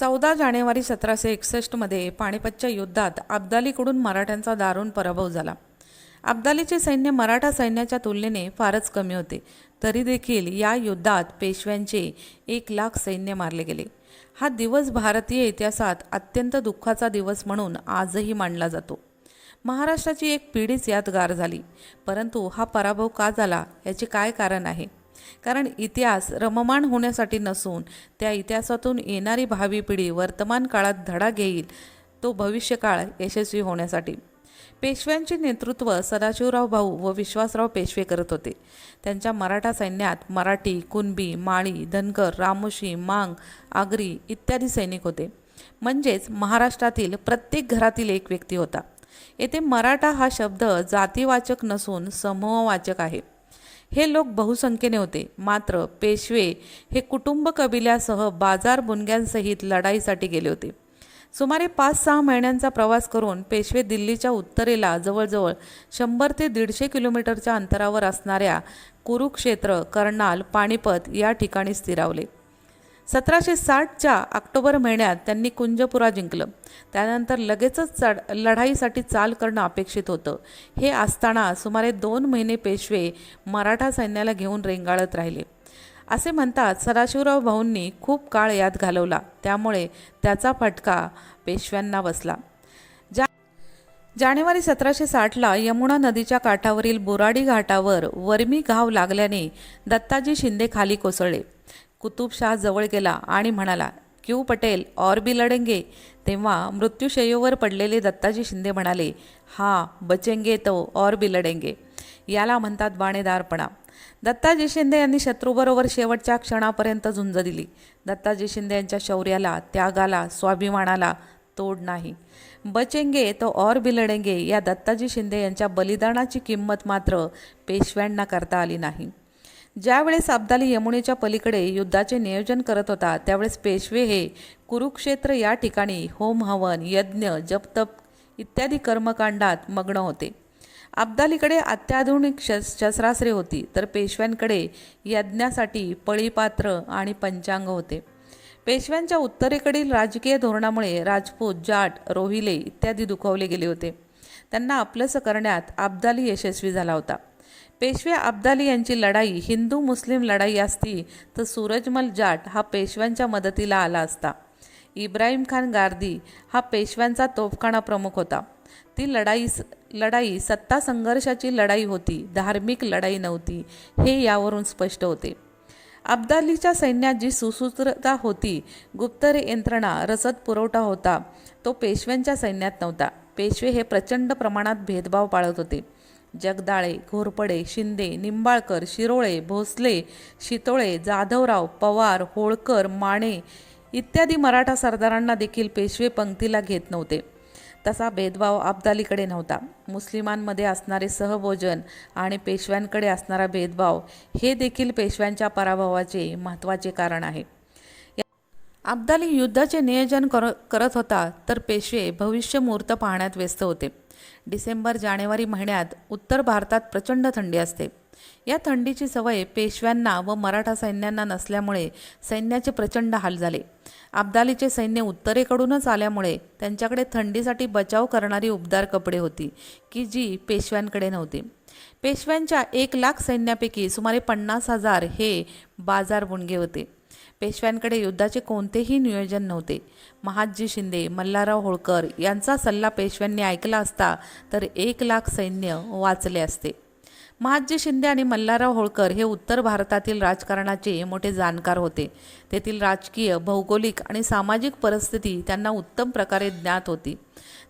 चौदा जानेवारी सतराशे एकसष्टमध्ये पानिपतच्या युद्धात अब्दालीकडून मराठ्यांचा दारुण पराभव झाला. अब्दालीचे सैन्य मराठा सैन्याच्या तुलनेने फारच कमी होते. तरी देखील या युद्धात पेशव्यांचे एक लाख सैन्य मारले गेले. हा दिवस भारतीय इतिहासात अत्यंत दुःखाचा दिवस म्हणून आजही मानला जातो. महाराष्ट्राची एक पिढीच यात गार झाली. परंतु हा पराभव का झाला याचे काय कारण आहे? कारण इतिहास रममाण होण्यासाठी नसून त्या इतिहासातून येणारी भावी पिढी वर्तमान काळात धडा घेईल तो भविष्यकाळ यशस्वी होण्यासाठी. पेशव्यांचे नेतृत्व सदाशिवराव भाऊ व विश्वासराव पेशवे करत होते. त्यांच्या मराठा सैन्यात मराठी कुणबी माळी धनगर रामोशी मांग आगरी इत्यादी सैनिक होते. म्हणजेच महाराष्ट्रातील प्रत्येक घरातील एक व्यक्ती होता. येथे मराठा हा शब्द जातीवाचक नसून समूहवाचक आहे. हे लोक बहुसंख्येने होते. मात्र पेशवे हे कुटुंब कबिल्यासह बाजार बुनग्यांसहित लढाईसाठी गेले होते. सुमारे पाच सहा महिन्यांचा प्रवास करून पेशवे दिल्लीच्या उत्तरेला जवळजवळ शंभर ते दीडशे किलोमीटरच्या अंतरावर असणाऱ्या कुरुक्षेत्र कर्नाल पाणीपत या ठिकाणी स्थिरावले. सतराशे साठच्या ऑक्टोबर महिन्यात त्यांनी कुंजपुरा जिंकलं. त्यानंतर लगेचच चढ लढाईसाठी चाल करणं अपेक्षित होतं. हे असताना सुमारे दोन महिने पेशवे मराठा सैन्याला घेऊन रेंगाळत राहिले. असे म्हणतात सदाशिवराव भाऊंनी खूप काळ यात घालवला. त्यामुळे त्याचा फटका पेशव्यांना बसला. जा जानेवारी सतराशे साठला यमुना नदीच्या काठावरील बोराडी घाटावर वर्मी घाव लागल्याने दत्ताजी शिंदे खाली कोसळले. कुतुबशाह जवळ गेला आणि म्हणाला क्यू पटेल और भी लढेंगे तेव्हा मृत्यूशय्येवर पडलेले दत्ताजी शिंदे म्हणाले हा बचेंगे तो और भी लढेंगे याला म्हणतात बाणेदारपणा. दत्ताजी शिंदे यांनी शत्रूबरोबर शेवटच्या क्षणापर्यंत झुंज दिली. दत्ताजी शिंदे यांच्या शौर्याला त्यागाला स्वाभिमानाला तोड नाही. बचेंगे तो और बिलडेंगे या दत्ताजी शिंदे यांच्या बलिदानाची किंमत मात्र पेशव्यांना करता आली नाही. ज्यावेळेस अब्दाली यमुनेच्या पलीकडे युद्धाचे नियोजन करत होता त्यावेळेस पेशवे हे कुरुक्षेत्र या ठिकाणी होम हवन यज्ञ जपतप इत्यादी कर्मकांडात मग्न होते. अब्दालीकडे अत्याधुनिक शस शस्त्रास्त्रे होती तर पेशव्यांकडे यज्ञासाठी पळीपात्र आणि पंचांग होते. पेशव्यांच्या उत्तरेकडील राजकीय धोरणामुळे राजपूत जाट रोहिले इत्यादी दुखवले गेले होते. त्यांना आपलंसं करण्यात अब्दाली यशस्वी झाला होता. पेशवे अब्दाली यांची लढाई हिंदू मुस्लिम लढाई असती तर सूरजमल जाट हा पेशव्यांच्या मदतीला आला असता. इब्राहिम खान गार्दी हा पेशव्यांचा तोफखाना प्रमुख होता. ती लढाई लढाई सत्ता संघर्षाची लढाई होती धार्मिक लढाई नव्हती हे यावरून स्पष्ट होते. अब्दालीच्या सैन्यात जी सुसूत्रता होती गुप्तरे यंत्रणा रसद पुरवठा होता तो पेशव्यांच्या सैन्यात नव्हता. पेशवे हे प्रचंड प्रमाणात भेदभाव पाळत होते. जगदाळे घोरपडे शिंदे निंबाळकर शिरोळे भोसले शितोळे जाधवराव पवार होळकर माने इत्यादी मराठा सरदारांना देखील पेशवे पंक्तीला घेत नव्हते. तसा भेदभाव अब्दालीकडे नव्हता. मुस्लिमांमध्ये असणारे सहभोजन आणि पेशव्यांकडे असणारा भेदभाव हे देखील पेशव्यांच्या पराभवाचे महत्त्वाचे कारण आहे. अब्दाली युद्धाचे नियोजन कर करत होता तर पेशवे भविष्य मुहूर्त पाहण्यात व्यस्त होते. डिसेंबर जानेवारी महिन्यात उत्तर भारतात प्रचंड थंडी असते. या थंडीची सवय पेशव्यांना व मराठा सैन्यांना नसल्यामुळे सैन्याचे प्रचंड हाल झाले. अब्दालीचे सैन्य उत्तरेकडूनच आल्यामुळे त्यांच्याकडे थंडीसाठी बचाव करणारी उबदार कपडे होती की जी पेशव्यांकडे नव्हती. पेशव्यांच्या एक लाख सैन्यापैकी सुमारे पन्नास हजार हे बाजार बुणगे होते. पेशव्यांकडे युद्धाचे कोणतेही नियोजन नव्हते. महादजी शिंदे मल्हारराव होळकर यांचा सल्ला पेशव्यांनी ऐकला असता तर एक लाख सैन्य वाचले असते. महाजी शिंदे आणि मल्हारराव होळकर हे उत्तर भारतातील राजकारणाचे मोठे जाणकार होते. तेथील राजकीय भौगोलिक आणि सामाजिक परिस्थिती त्यांना उत्तम प्रकारे ज्ञात होती.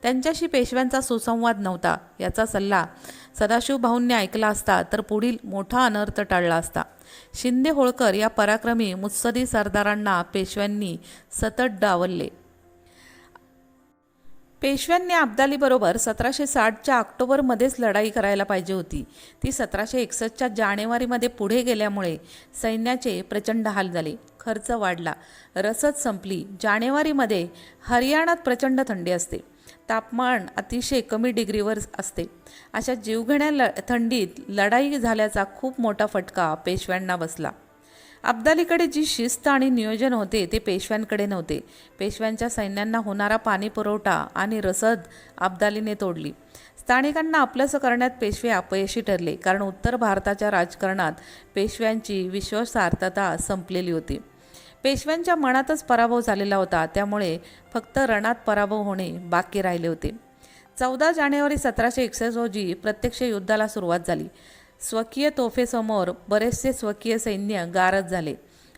त्यांच्याशी पेशव्यांचा सुसंवाद नव्हता. याचा सल्ला सदाशिव भाऊंनी ऐकला असता तर पुढील मोठा अनर्थ टाळला असता. शिंदे होळकर या पराक्रमी मुत्सदी सरदारांना पेशव्यांनी सतत डावलले. पेशव्यांनी अब्दालीबरोबर सतराशे साठच्या ऑक्टोबरमध्येच लढाई करायला पाहिजे होती. ती सतराशे एकसष्टच्या जानेवारीमध्ये पुढे गेल्यामुळे सैन्याचे प्रचंड हाल झाले. खर्च वाढला. रसद संपली. जानेवारीमध्ये हरियाणात प्रचंड थंडी असते. तापमान अतिशय कमी डिग्रीवर असते. अशा जीवघेण्या ल थंडीत लढाई झाल्याचा खूप मोठा फटका पेशव्यांना बसला. अब्दालीकडे जी शिस्त आणि नियोजन होते ते पेशव्यांकडे नव्हते. पेशव्यांच्या सैन्यांना होणारा पाणी पुरवठा आणि रसद अब्दालीने तोडली. स्थानिकांना आपलंसं करण्यात पेशवे अपयशी ठरले कारण उत्तर भारताच्या राजकारणात पेशव्यांची विश्वासार्थता संपलेली होती. पेशव्यांच्या मनातच पराभव झालेला होता त्यामुळे फक्त रणात पराभव होणे बाकी राहिले होते. चौदा जानेवारी सतराशे एकसष्ट रोजी प्रत्यक्ष युद्धाला सुरुवात झाली. स्वकीय तोफेसमोर बरेचसे स्वकीय सैन्य गारद झाले.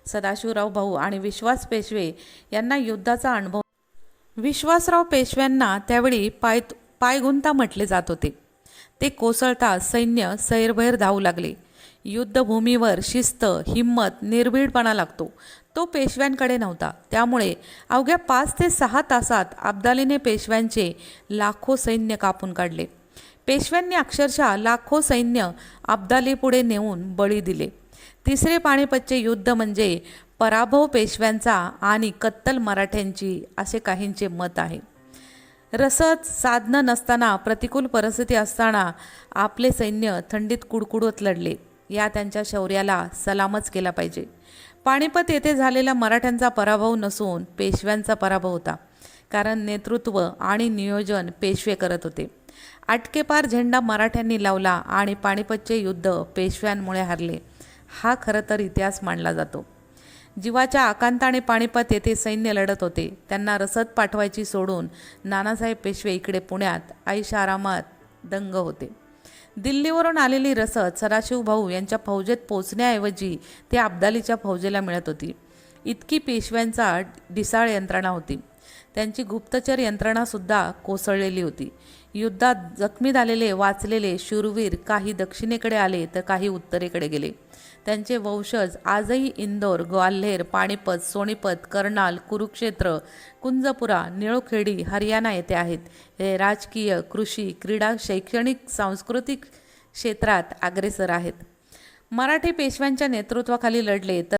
सदाशिवराव भाऊ आणि विश्वास पेशवे यांना युद्धाचा अनुभव विश्वासराव पेशव्यांना त्यावेळी पाय पायगुंता म्हटले जात होते. ते कोसळता सैन्य सैरभैर धावू लागले. युद्धभूमीवर शिस्त हिंमत निर्भीडपणा लागतो. तो पेशव्यांकडे नव्हता. त्यामुळे अवघ्या पाच ते सहा तासात अब्दालीने पेशव्यांचे लाखो सैन्य कापून काढले. पेशव्यांनी अक्षरशः लाखो सैन्य अब्दालीपुढे नेऊन बळी दिले. तिसरे पाणीपतचे युद्ध म्हणजे पराभव पेशव्यांचा आणि कत्तल मराठ्यांची असे काहींचे मत आहे. रसद साधनं नसताना प्रतिकूल परिस्थिती असताना आपले सैन्य थंडीत कुडकुडत लढले. या त्यांच्या शौर्याला सलामच केला पाहिजे. पानिपत येथे झालेला मराठ्यांचा पराभव नसून पेशव्यांचा पराभव होता. कारण नेतृत्व आणि नियोजन पेशवे करत होते. आटकेपार झेंडा मराठ्यांनी लावला आणि पानिपतचे युद्ध पेशव्यांमुळे हरले. हा खरं तर इतिहास मानला जातो. जीवाच्या आकांताने पानिपत येथे सैन्य लढत होते. त्यांना रसद पाठवायची सोडून नानासाहेब पेशवे इकडे पुण्यात आईशारामात दंग होते. दिल्लीवरून आलेली रसद सदाशिव भाऊ यांच्या फौजेत पोचण्याऐवजी ते अब्दालीच्या फौजेला मिळत होती. इतकी पेशव्यांचा ढिसाळ यंत्रणा होती. त्यांची गुप्तचर यंत्रणासुद्धा कोसळलेली होती. युद्धात जखमी झालेले वाचलेले शूरवीर काही दक्षिणेकडे आले तर काही उत्तरेकडे गेले. त्यांचे वंशज आजही इंदोर ग्वाल्हेर पाणीपत सोनीपत कर्नाल कुरुक्षेत्र कुंजपुरा निळोखेडी हरियाणा येथे आहेत. हे राजकीय कृषी क्रीडा शैक्षणिक सांस्कृतिक क्षेत्रात अग्रेसर आहेत. मराठी पेशव्यांच्या नेतृत्वाखाली लढले तर